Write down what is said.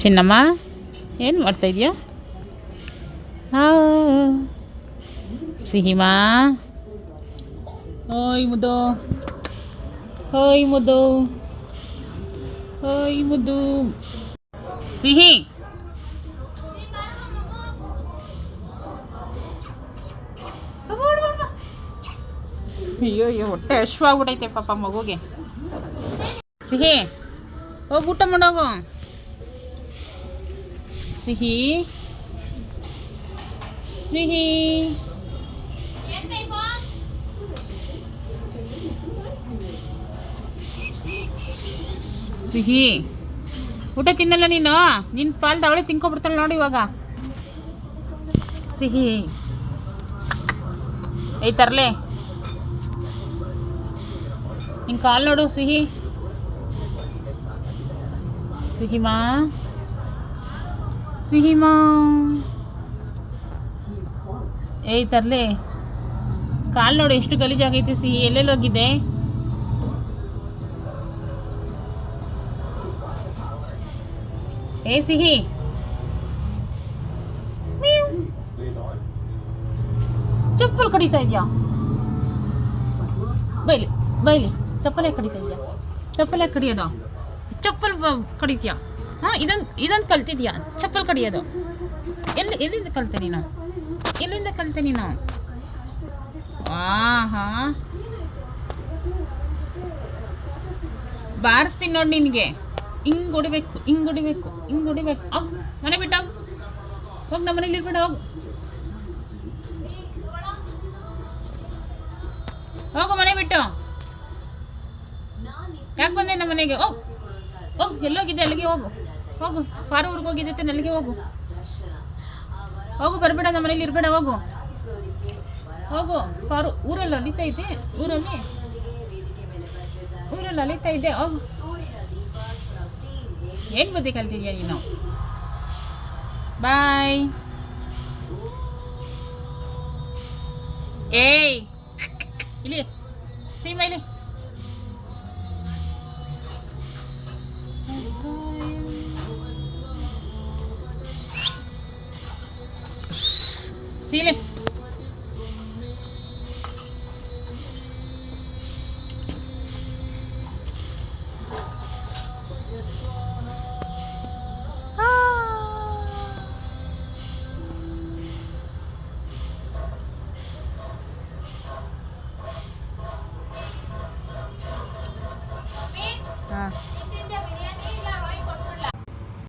ಚಿನ್ನಮ್ಮ, ಏನು ಮಾಡ್ತಾಯಿದ್ಯಾ ಹಾ ಸಿಹಿಮಾ. ಓಯ್ ಮುದ್ದು. ಓಯ್ ಮುದ್ದು. ಓಯ್ ಮುದ್ದು. ಸಿಹಿ. ಅಯ್ಯೋ ಅಯ್ಯೋ, ಹೊಟ್ಟೆ ಹಶ್ವಾಗ್ಬಿಟ್ಟೈತೆ ಪಾಪ ಮಗುಗೆ. ಸಿಹಿ, ಹೋಗಿ ಊಟ ಮಾಡೋಗು. ಸಿಹಿ ಸಿಹಿ ಸಿಹಿ ಊಟ ತಿನ್ನಲ್ಲ ನೀನು? ನಿನ್ನ ಪಾಲ್ದ ಅವಳೆ ತಿನ್ಕೊಬಿಡ್ತಾಳೆ ನೋಡಿ ಇವಾಗ. ಸಿಹಿ ಐ ತರ್ಲೆ. ನಿನ್ ಕಾಲು ನೋಡು ಸಿಹಿ ಸಿಹಿಮಾ ಸಿಹಿಮಾ ಏಯ್, ತರ್ಲೆ. ಕಾಲು ನೋಡು, ಎಷ್ಟು ಗಲೀಜಾಗೈತೆ ಸಿಹಿ ಎಲ್ಲೆಲ್ಲಿ ಹೋಗಿದೆ? ಏ ಸಿಹಿ. ಮ್ಯಾವ್. ಚಪ್ಪಲ್ ಕಡಿತಾ ಇದ್ಯಾ? ಬೈಲಿ ಬೈಲಿ. ಚಪ್ಪಲ್ ಯಾಕೆ ಕಡಿತಾ ಇದ್ಯಾ? ಚಪ್ಪಲ್ ಯಾಕೆ ಕಡಿಯೋದು? ಚಪ್ಪಲ್ ಬ- ಕಡಿತೀಯಾ? ಹಾಂ ಇದೊಂದು ಇದನ್ ಕಲ್ತಿದ್ಯಾ? ಚಪ್ಪಲ್ ಕಡಿಯೋದು. ಎಲ್ಲಿ ಎಲ್ಲಿಂದ ಕಲ್ತೆ ನೀನು? ಎಲ್ಲಿಂದ ಕಲ್ತೆ ನೀನು? ಆಹಾ. ಬಾರಿಸ್ತೀನಿ ನೋಡಿ ನಿನಗೆ. ಹಿಂಗ್ ಹೊಡಿಬೇಕು ಹಿಂಗ್ ಹೊಡಿಬೇಕು ಹಿಂಗ್ ಹೊಡಿಬೇಕು. ಹೋಗ್, ಮನೆ ಬಿಟ್ಟು ಹೋಗ್. ಹೋಗ್, ನಮ್ಮ ಮನೇಲಿ ಇರ್ಬೇಡ ಹೋಗು. ಹೋಗು, ಮನೆ ಬಿಟ್ಟು. ಯಾಕೆ ಬಂದೆ ನಮ್ಮ ಮನೆಗೆ? ಹೋಗ್. ಹೋಗ್, ಎಲ್ಲೋಗಿದ್ದೆ, ಅಲ್ಲಿಗೆ ಹೋಗು. ಹೋಗು, ಫಾರ್ ಊರಿಗೆ ಹೋಗಿದ್ದೆ ಅಲ್ಲಿಗೆ ಹೋಗು. ಹೋಗು, ಬರಬೇಡ, ನಮ್ಮ ಮನೇಲಿ ಇರಬೇಡ, ಹೋಗು. ಹೋಗು, ಫಾರು ಊರಲ್ಲಿ ಅಲಿತಾ ಇದ್ದೆ, ಊರಲ್ಲಿ. ಊರಲ್ಲಿ ಅಲಿತಾ ಇದ್ದೆ, ಹೋಗು. ಏನು ಬುದ್ಧಿ ಕಲ್ತಿದ್ಯಾ ನೀನು? ಬಾಯ್. ಏಯ್. ಇಲ್ಲಿ, ಸೀಮಾ ಇಲ್ಲಿ. Sini. Thank